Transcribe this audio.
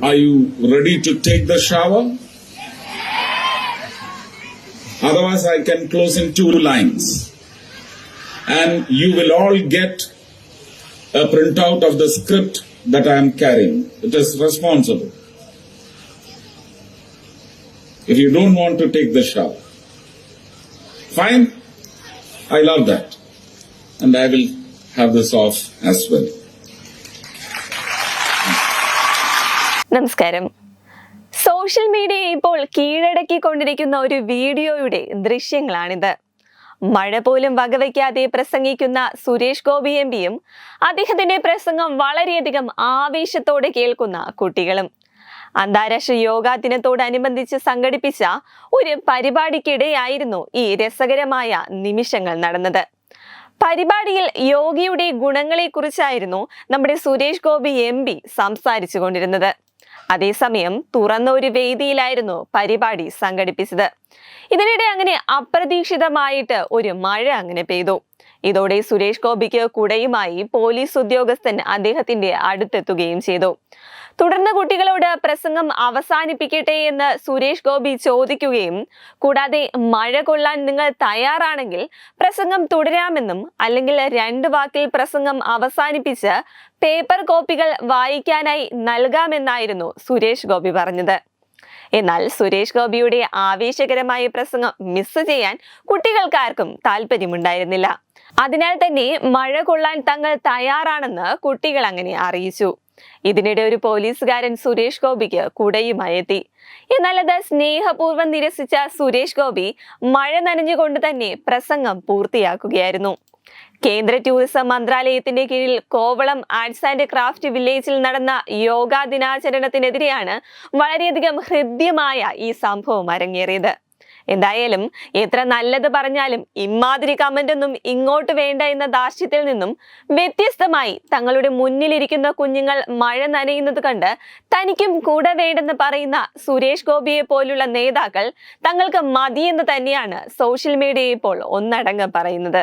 Are you ready to take the shower? Otherwise, I can close in two lines. And you will all get a printout of the script that I am carrying. It is responsible. If you don't want to take the shower, fine. I love that. And I will have this off as well. നമസ്കാരം. Social media ഇപ്പോൾ കീഴടക്കിക്കൊണ്ടിരിക്കുന്ന ഒരു വീഡിയോയുടെ ദൃശ്യങ്ങളാണിത്. മഴ പോലും വകവയ്ക്കാതെ പ്രസംഗിക്കുന്ന Suresh Gopi M പിയും അദ്ദേഹത്തിന്റെ പ്രസംഗം വളരെയധികം ആവേശത്തോടെ കേൾക്കുന്ന കുട്ടികളും. അന്താരാഷ്ട്ര യോഗാ ദിനത്തോടനുബന്ധിച്ച് സംഘടിപ്പിച്ച ഒരു പരിപാടിക്കിടെയായിരുന്നു ഈ രസകരമായ നിമിഷങ്ങൾ നടന്നത്. പരിപാടിയിൽ യോഗിയുടെ ഗുണങ്ങളെക്കുറിച്ചായിരുന്നു നമ്മുടെ സുരേഷ് ഗോപി എം പി സംസാരിച്ചു കൊണ്ടിരുന്നത് അതേസമയം തുറന്ന ഒരു വേദിയിലായിരുന്നു പരിപാടി സംഘടിപ്പിച്ചത്. ഇതിനിടെ അങ്ങനെ അപ്രതീക്ഷിതമായിട്ട് ഒരു മഴ അങ്ങനെ പെയ്തു. ഇതോടെ സുരേഷ് ഗോപിക്ക് കുടയുമായി പോലീസ് ഉദ്യോഗസ്ഥൻ അദ്ദേഹത്തിന്റെ അടുത്തെത്തുകയും ചെയ്തു. തുടർന്ന് കുട്ടികളോട് പ്രസംഗം അവസാനിപ്പിക്കട്ടെ എന്ന് സുരേഷ് ഗോപി ചോദിക്കുകയും കൂടാതെ മഴ കൊള്ളാൻ നിങ്ങൾ തയ്യാറാണെങ്കിൽ പ്രസംഗം തുടരാമെന്നും അല്ലെങ്കിൽ രണ്ട് വാക്കിൽ പ്രസംഗം അവസാനിപ്പിച്ച് പേപ്പർ കോപ്പികൾ വായിക്കാനായി നൽകാമെന്നായിരുന്നു സുരേഷ് ഗോപി പറഞ്ഞത്. എന്നാൽ സുരേഷ് ഗോപിയുടെ ആവേശകരമായ പ്രസംഗം മിസ് ചെയ്യാൻ കുട്ടികൾക്കാർക്കും താല്പര്യമുണ്ടായിരുന്നില്ല. അതിനാൽ തന്നെ മഴ കൊള്ളാൻ തങ്ങൾ തയ്യാറാണെന്ന് കുട്ടികൾ അങ്ങനെ അറിയിച്ചു. ഇതിനിടെ ഒരു പോലീസുകാരൻ സുരേഷ് ഗോപിക്ക് കുടയുമായി എത്തി എന്നാൽ അത് സ്നേഹപൂർവം നിരസിച്ച സുരേഷ് ഗോപി മഴ നനഞ്ഞുകൊണ്ട് തന്നെ പ്രസംഗം പൂർത്തിയാക്കുകയായിരുന്നു. കേന്ദ്ര ടൂറിസം മന്ത്രാലയത്തിന്റെ കീഴിൽ കോവളം ആർട്സ് ആൻഡ് ക്രാഫ്റ്റ് വില്ലേജിൽ നടന്ന യോഗാ ദിനാചരണത്തിനെതിരെയാണ് വളരെയധികം ഹൃദ്യമായ ഈ സംഭവം അരങ്ങേറിയത്. എന്തായാലും എത്ര നല്ലത് പറഞ്ഞാലും ഇമാതിരി കമന്റൊന്നും ഇങ്ങോട്ട് വേണ്ട എന്ന ദാർഷ്ട്യത്തിൽ നിന്നും വ്യത്യസ്തമായി തങ്ങളുടെ മുന്നിലിരിക്കുന്ന കുഞ്ഞുങ്ങൾ മഴ നനയുന്നത് കണ്ട് തനിക്കും കൂടെ വേണ്ടെന്ന് പറയുന്ന സുരേഷ് ഗോപിയെ പോലുള്ള നേതാക്കൾ തങ്ങൾക്ക് മതിയെന്ന് തന്നെയാണ് സോഷ്യൽ മീഡിയ ഇപ്പോൾ ഒന്നടങ്കം പറയുന്നത്.